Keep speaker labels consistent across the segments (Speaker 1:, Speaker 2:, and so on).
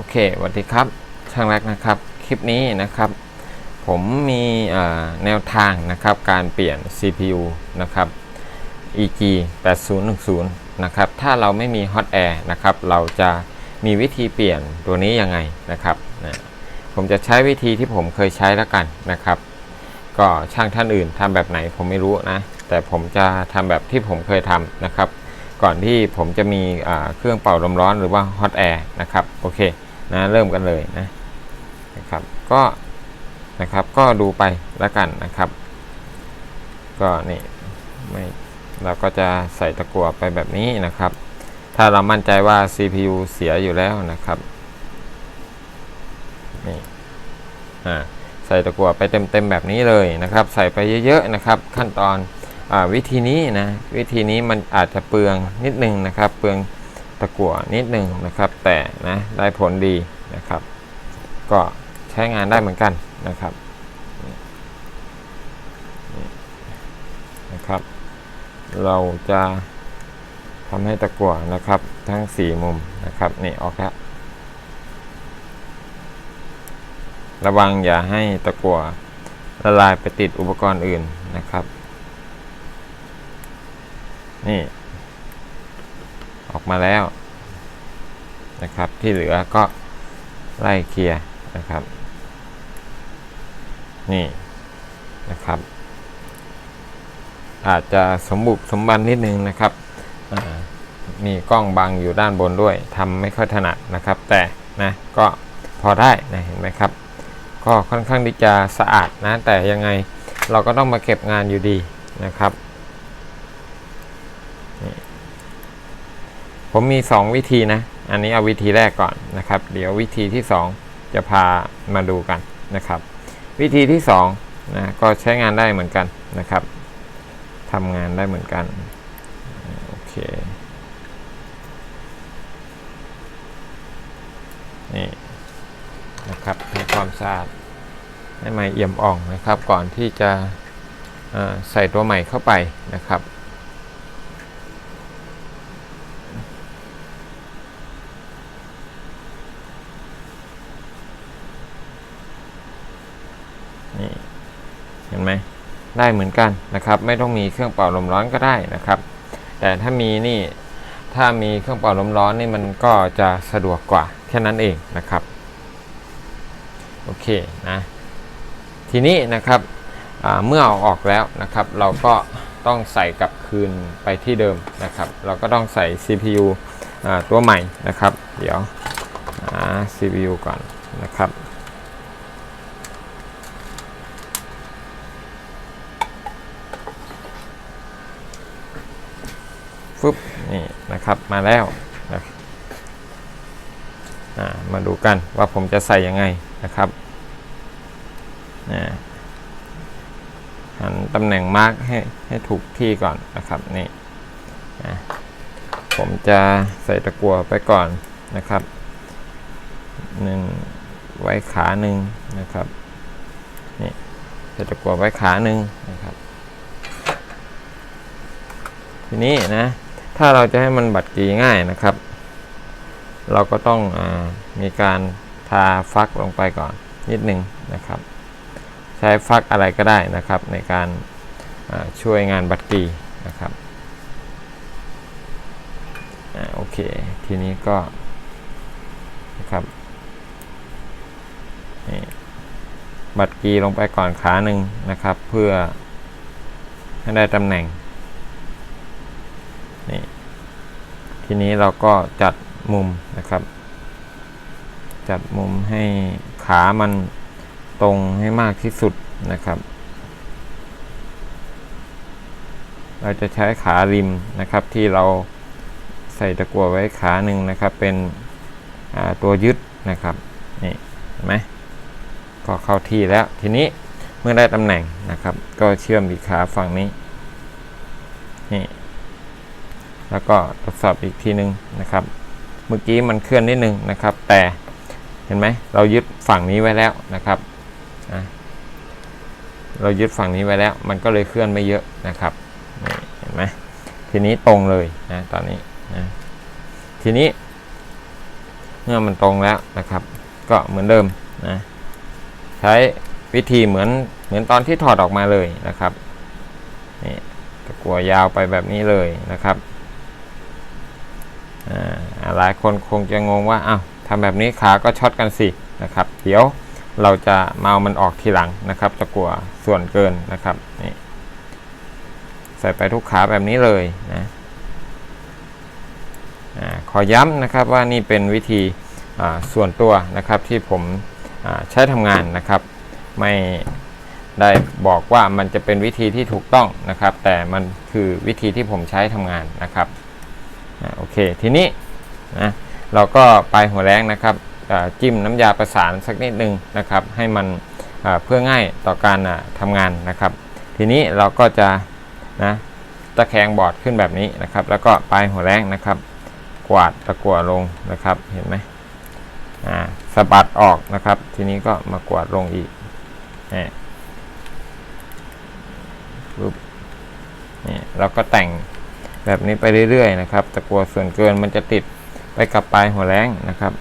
Speaker 1: โอเคสวัสดีครับ ช่างแรกนะครับ คลิปนี้นะครับ ผมมีแนวทางนะครับ การเปลี่ยน CPU นะครับ EG 8010นะครับ ถ้าเราไม่มี Hot Air นะครับ เราจะมีวิธีเปลี่ยนตัวนี้ยังไงนะครับนะผมจะใช้วิธีที่ผมเคยใช้แล้วกันนะครับ ก็ช่างท่านอื่นทำแบบไหนผมไม่รู้นะ แต่ผมจะทำแบบที่ผมเคยทำนะครับก่อนที่ผมจะมีเครื่องเป่าลมร้อนหรือว่า Hot Air นะครับ โอเค นะเริ่มกันเลยนะนะครับก็นะครับก็ดูไปแล้วกันนะครับ ก็นี่ไม่เราก็จะใส่ตะกั่วไปแบบนี้นะครับ ถ้าเรามั่นใจว่า CPU เสียอยู่แล้วนะครับนี่อ่าใส่ตะกั่วไปเต็มๆแบบนี้เลยนะครับ ใส่ไปเยอะๆนะครับ ขั้นตอนอาวิธีนี้นะวิธีนี้มันอาจจะเปลืองนิดนึงนะครับ เปลือง ตะกั่วนิดหนึ่งนะครับ แต่นะได้ผลดีนะครับ ก็ใช้งานได้เหมือนกันนะครับนี่นะครับ เราจะทำให้ตะกั่วนะครับ ทั้ง 4 มุมนะครับนี่ออกแล้วระวังอย่าให้ตะกั่วละลายไปติดอุปกรณ์อื่นนะครับ นี่ ออกมาแล้ว นะครับ ที่เหลือก็ไล่เคลียร์นะครับ นี่นะครับ อาจจะสมบุกสมบันนิดนึงนะครับมีกล้องบังอยู่ด้านบนด้วยทำไม่ค่อยถนัดนะครับ แต่นะก็พอได้นะเห็นไหมครับ ก็ค่อนข้างที่จะสะอาดนะ แต่ยังไงเราก็ต้องมาเก็บงานอยู่ดีนะครับผมมี 2 วิธีนะ อันนี้เอาวิธีแรกก่อนนะครับ เดี๋ยววิธีที่ 2 จะพามาดูกันนะครับ วิธีที่2นะก็ใช้งานได้เหมือนกันนะครับทำงานได้เหมือนกันโอเคนี่นะครับทำความสะอาดให้ใหม่เอี่ยมอ่องนะครับ ก่อนที่จะใส่ตัวใหม่เข้าไปนะครับ นี่เห็นไหม ได้เหมือนกันนะครับ ไม่ต้องมีเครื่องเป่าลมร้อนก็ได้นะครับ แต่ถ้ามีนี่ถ้ามีเครื่องเป่าลมร้อนนี่มันก็จะสะดวกกว่าแค่นั้นเองนะครับโอเคนะทีนี้นะครับเมื่อเอาออกแล้วนะครับ เราก็ต้องใส่กลับคืนไปที่เดิมนะครับ เราก็ต้องใส่ CPU ตัวใหม่นะครับ เดี๋ยว CPU ก่อนนะครับ ฟึบนี่นะครับมาแล้วนะมาดูกันว่าผมจะใส่ยังไงนะครับนะหันตำแหน่งมาร์กให้ให้ถูกที่ก่อนนะครับนี่นะผมจะใส่ตะกั่วไปก่อนนะครับหนึ่งไว้ขาหนึ่งนะครับนี่ใส่ตะกั่วไว้ขาหนึ่งนะครับทีนี้นะ ถ้าเราจะให้มันบัดกีง่ายนะครับ เราก็ต้องอมีการทาฟักลงไปก่อนนิดนึงนะครับ ใช้ฟักอะไรก็ได้นะครับ ในการช่วยงานบัดกีนะครับอโอเค ทีนี้ก็นะครับนี่บัดกีลงไปก่อนขาหนึ่งนะครับ เพื่อให้ได้ตำแหน่ง ทีนี้เราก็จัดมุมนะครับ จัดมุมให้ขามันตรงให้มากที่สุดนะครับ เราจะใช้ขาริมนะครับที่เราใส่ตะกั่วไว้ขาหนึ่งนะครับ เป็นตัวยึดนะครับนี่เห็นไหมก็เข้าที่แล้วทีนี้เมื่อได้ตำแหน่งนะครับ ก็เชื่อมอีกขาฝั่งนี้นี่ แล้วก็ทดสอบอีกทีนึงนะครับ เมื่อกี้มันเคลื่อนนิดนึงนะครับ แต่เห็นไหมเรายึดฝั่งนี้ไว้แล้วนะครับนะเรายึดฝั่งนี้ไว้แล้ว มันก็เลยเคลื่อนไม่เยอะนะครับเห็นไหมทีนี้ตรงเลยนะตอนนี้นะทีนี้ เมื่อมันตรงแล้วนะครับ ก็เหมือนเดิมนะใช้วิธีเหมือนเหมือนตอนที่ถอดออกมาเลยนะครับนี่ตะกัวยาวไปแบบนี้เลยนะครับ หลายคนคงจะงงว่าอ้าวทำแบบนี้ขาก็ช็อตกันสินะครับ เดี๋ยวเราจะเอามันออกทีหลังนะครับตะกลัวส่วนเกินนะครับนี่ใส่ไปทุกขาแบบนี้เลยนะอขอย้ำนะครับว่านี่เป็นวิธีส่วนตัวนะครับที่ผมใช้ทำงานนะครับ ไม่ได้บอกว่ามันจะเป็นวิธีที่ถูกต้องนะครับ แต่มันคือวิธีที่ผมใช้ทำงานนะครับ โอเค ทีนี้นะเราก็ปลายหัวแรงนะครับจิ้มน้ำยาประสานสักนิดนึงนะครับ ให้มันเพื่อง่ายต่อการอ่าทำงานนะครับ ทีนี้เราก็จะนะตะแคงบอร์ดขึ้นแบบนี้นะครับ แล้วก็ปลายหัวแรงนะครับ กวาดตะกั่วลงนะครับเห็นไหมอ่าสะบัดออกนะครับ ทีนี้ก็มากวาดลงอีกนี่ปุ๊บนี่เราก็แต่ง แบบนี้ไปเรื่อยๆนะครับตะกัวส่วนเกินมันจะติดไปกับปลายหัวแรงนะครับ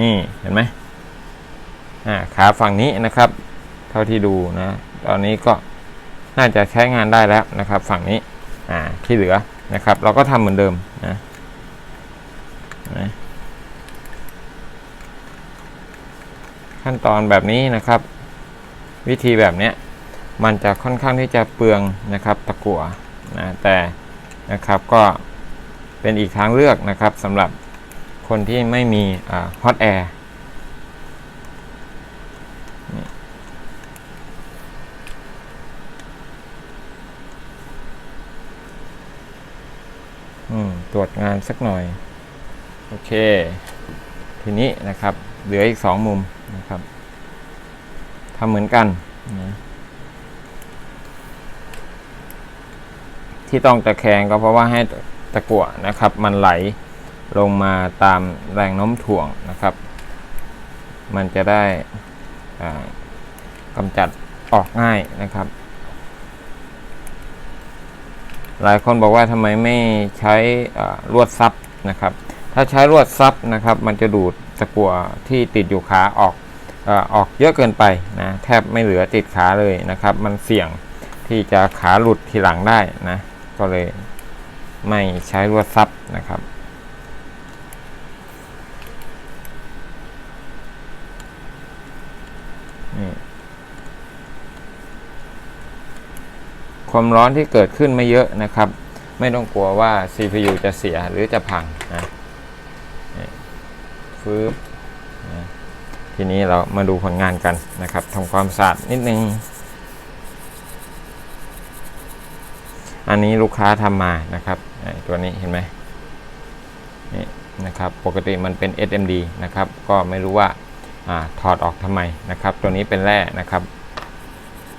Speaker 1: นี่เห็นไหมอ่าขาฝั่งนี้นะครับ เท่าที่ดูนะ ตอนนี้ก็น่าจะใช้งานได้แล้วนะครับ ฝั่งนี้อ่าที่เหลือนะครับ เราก็ทำเหมือนเดิมนะนะขั้นตอนแบบนี้นะครับ วิธีแบบเนี้ย มันจะค่อนข้างที่จะเปลืองนะครับตะกั่วนะแต่นะครับก็เป็นอีกทางเลือกนะครับสำหรับคนที่ไม่มีฮอตแอร์ตรวจงานสักหน่อย โอเค ทีนี้นะครับ เหลืออีกสองมุมนะครับทำเหมือนกันนะ ที่ต้องตะแคงก็เพราะว่าให้ตะกั่วนะครับ มันไหลลงมาตามแรงโน้มถ่วงนะครับ มันจะได้กำจัดออกง่ายนะครับ หลายคนบอกว่าทำไมไม่ใช้ลวดซับนะครับ ถ้าใช้ลวดซับนะครับ มันจะดูดตะกั่วที่ติดอยู่ขาออกออกเยอะเกินไปนะแทบไม่เหลือติดขาเลยนะครับ มันเสี่ยงที่จะขาหลุดทีหลังได้นะ ก็เลยไม่ใช้ลวดซับนะครับ ความร้อนที่เกิดขึ้นไม่เยอะนะครับ ไม่ต้องกลัวว่า CPU จะเสียหรือจะพังนะฟืบนะทีนี้เรามาดูผลงานกันนะครับทำความสะอาดนิดนึง อันนี้ลูกค้าทำมานะครับตัวนี้เห็นไหมนี่นะครับปกติมันเป็น SMD นะครับก็ไม่รู้ว่าอถอดออกทำไมนะครับ ตัวนี้เป็นแร่นะครับ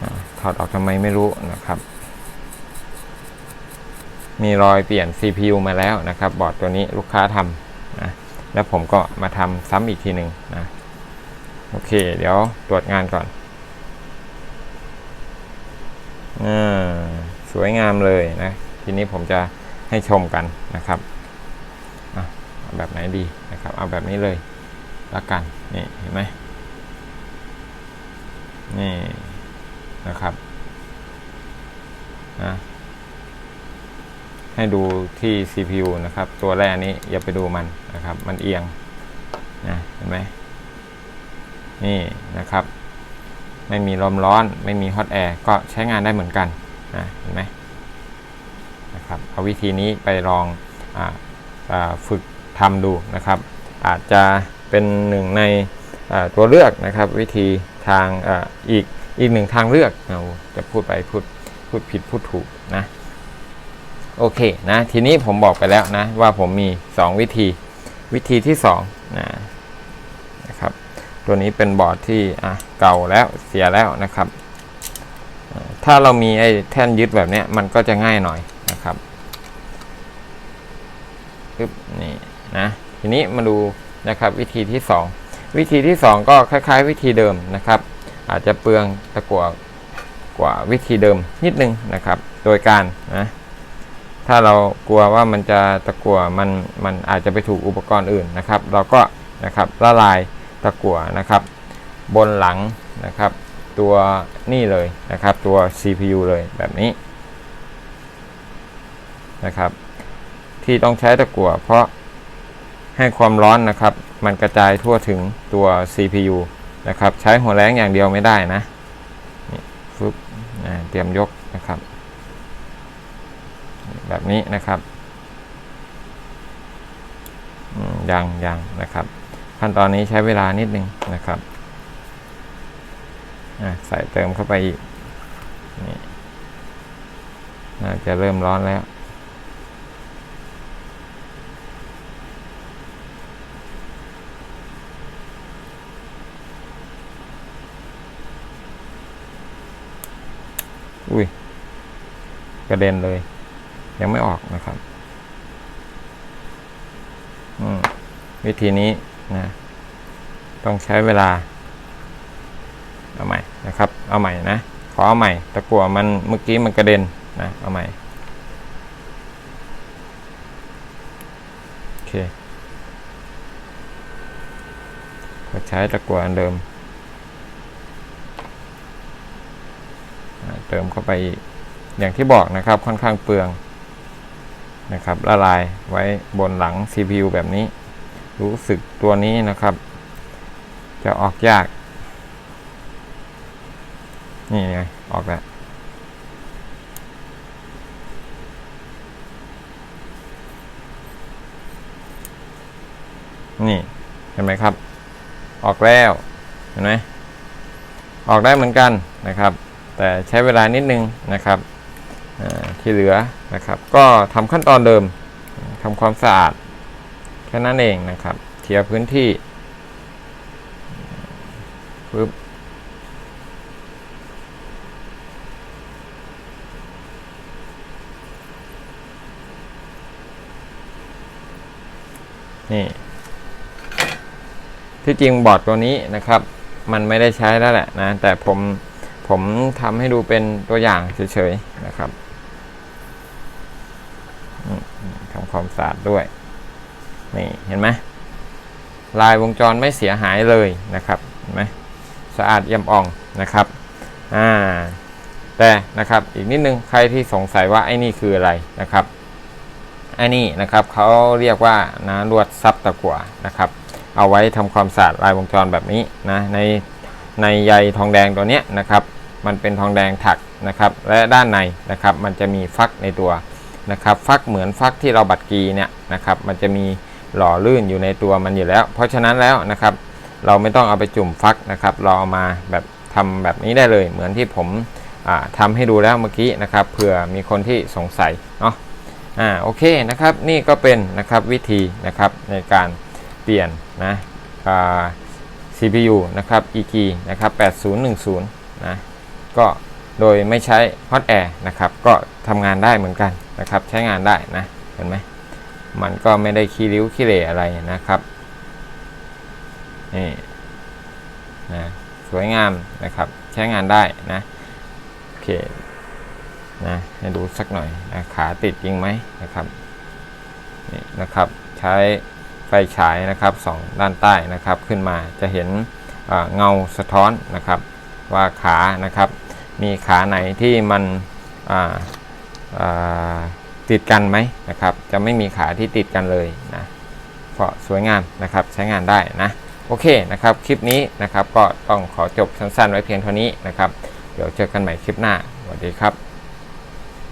Speaker 1: อถอดออกทำไมไม่รู้นะครับ มีรอยเปลี่ยน CPU มาแล้วนะครับ บอร์ดตัวนี้ลูกค้าทำนะแล้วผมก็มาทำซ้ำอีกทีหนึ่งนะโอเค เดี๋ยวตรวจงานก่อนอ่า สวยงามเลยนะ ทีนี้ผมจะให้ชมกันนะครับเอาแบบไหนดีนะครับ เอาแบบนี้เลยละกัน นี่เห็นไหมนี่นะครับนะให้ดูที่ CPU นะครับ ตัวแรกนี้อย่าไปดูมันนะครับ มันเอียงนะเห็นไหมนี่นะครับ ไม่มีลมร้อน ไม่มีฮอตแอร์ก็ใช้งานได้เหมือนกัน นะเห็นไหมนะครับเอาวิธีนี้ไปลองอฝึกทำดูนะครับ อาจจะเป็นหนึ่งในตัวเลือกนะครับ วิธีทางออีกอีกหนึ่งทางเลือกเราจะพูดไปพูดพูดผิดพูดถูกนะโอเคนะทีนี้ผมบอกไปแล้วนะว่าผมมี 2 วิธีวิธีที่2นะนะครับตัวนี้เป็นบอร์ดที่เก่าแล้วเสียแล้วนะครับ ถ้าเรามีไอ้แท่นยึดแบบนี้มันก็จะง่ายหน่อยนะครับปึ๊บนี่นะทีนี้มาดูนะครับวิธีที่ 2 วิธีที่ 2 ก็คล้าย ๆ วิธีเดิมนะครับ อาจจะเปลืองตะกั่วกว่าวิธีเดิมนิดนึงนะครับ โดยการนะถ้าเรากลัวว่ามันจะตะกั่วมันมันอาจจะไปถูกอุปกรณ์อื่นนะครับ เราก็นะครับละลายตะกั่วนะครับ บนหลังนะครับ ตัวนี่เลยนะครับ ตัว CPU เลยแบบนี้นะครับ ที่ต้องใช้ตะกั่วเพราะให้ความร้อนนะครับ มันกระจายทั่วถึงตัว CPU นะครับ ใช้หัวแรงอย่างเดียวไม่ได้นะนี่ฟึบอ่าเตรียมยกนะครับ แบบนี้นะครับยังยังนะครับ ขั้นตอนนี้ใช้เวลานิดนึงนะครับ ใส่เติมเข้าไปอีกนี่น่าจะเริ่มร้อนแล้ว อุ้ย กระเด็นเลย ยังไม่ออกนะครับวิธีนี้นะ ต้องใช้เวลา เอาใหม่นะครับ เอาใหม่นะ ขอเอาใหม่ ตะกั่วมันเมื่อกี้มันกระเด็นนะ เอาใหม่ โอเคก็ใช้ตะกั่วอันเดิม เติมเข้าไปอย่างที่บอกนะครับ ค่อนข้างเปลืองนะครับ ละลายไว้บนหลัง CPU แบบนี้ รู้สึกตัวนี้นะครับ จะออกยาก นี่ไงออกแล้วนี่เห็นไหมครับ ออกแล้วเห็นไหมออกได้เหมือนกันนะครับ แต่ใช้เวลานิดนึงนะครับที่เหลือนะครับ ก็ทำขั้นตอนเดิมทำความสะอาดแค่นั้นเองนะครับเคลียร์พื้นที่ปึ๊บ นี่ที่จริงบอร์ดตัวนี้นะครับ มันไม่ได้ใช้แล้วแหละนะแต่ผมผมทำให้ดูเป็นตัวอย่างเฉยๆนะครับทำความสะอาดด้วย นี่เห็นไหมลายวงจรไม่เสียหายเลยนะครับเห็นไหมสะอาดเยี่ยมอ่องนะครับอ่าแต่นะครับอีกนิดนึงใครที่สงสัยว่าไอ้นี่คืออะไรนะครับ อ้นี่นะครับเขาเรียกว่านะลวดซับตะกั่วนะครับ เอาไว้ทำความสะอาดลายวงจรแบบนี้นะในในใยทองแดงตัวเนี้ยนะครับ มันเป็นทองแดงถักนะครับ และด้านในนะครับมันจะมีฟักในตัวนะครับ ฟักเหมือนฟักที่เราบัดกีเนี่ยนะครับ มันจะมีหล่อลื่นอยู่ในตัวมันอยู่แล้ว เพราะฉะนั้นแล้วนะครับ เราไม่ต้องเอาไปจุ่มฟักนะครับเราเอามาแบบทำแบบนี้ได้เลย เหมือนที่ผมอ่าทำให้ดูแล้วเมื่อกี้นะครับเผื่อมีคนที่สงสัยเนาะ อ่าโอเคนะครับนี่ก็เป็นนะครับวิธีนะครับในการเปลี่ยนนะอ่า CPU นะครับ EG นะครับ8010นะก็โดยไม่ใช้ Hot Air นะครับก็ทำงานได้เหมือนกันนะครับใช้งานได้นะเห็นไหมมันก็ไม่ได้ขี้ริ้วขี้เหร่อะไรนะครับนี่นะสวยงามนะครับใช้งานได้นะโอเค นะให้ดูสักหน่อยนะขาติดจริงไหมนะครับนี่นะครับใช้ไฟฉายนะครับสองด้านใต้นะครับขึ้นมาจะเห็นเเงาสะท้อนนะครับว่าขานะครับ มีขาไหนที่มันติดกันไหมนะครับ จะไม่มีขาที่ติดกันเลยนะก็สวยงามนะครับใช้งานได้นะโอเคนะครับคลิปนี้นะครับก็ต้องขอจบสั้นๆ ไว้เพียงเท่านี้นะครับ เดี๋ยวเจอกันใหม่คลิปหน้าสวัสดีครับ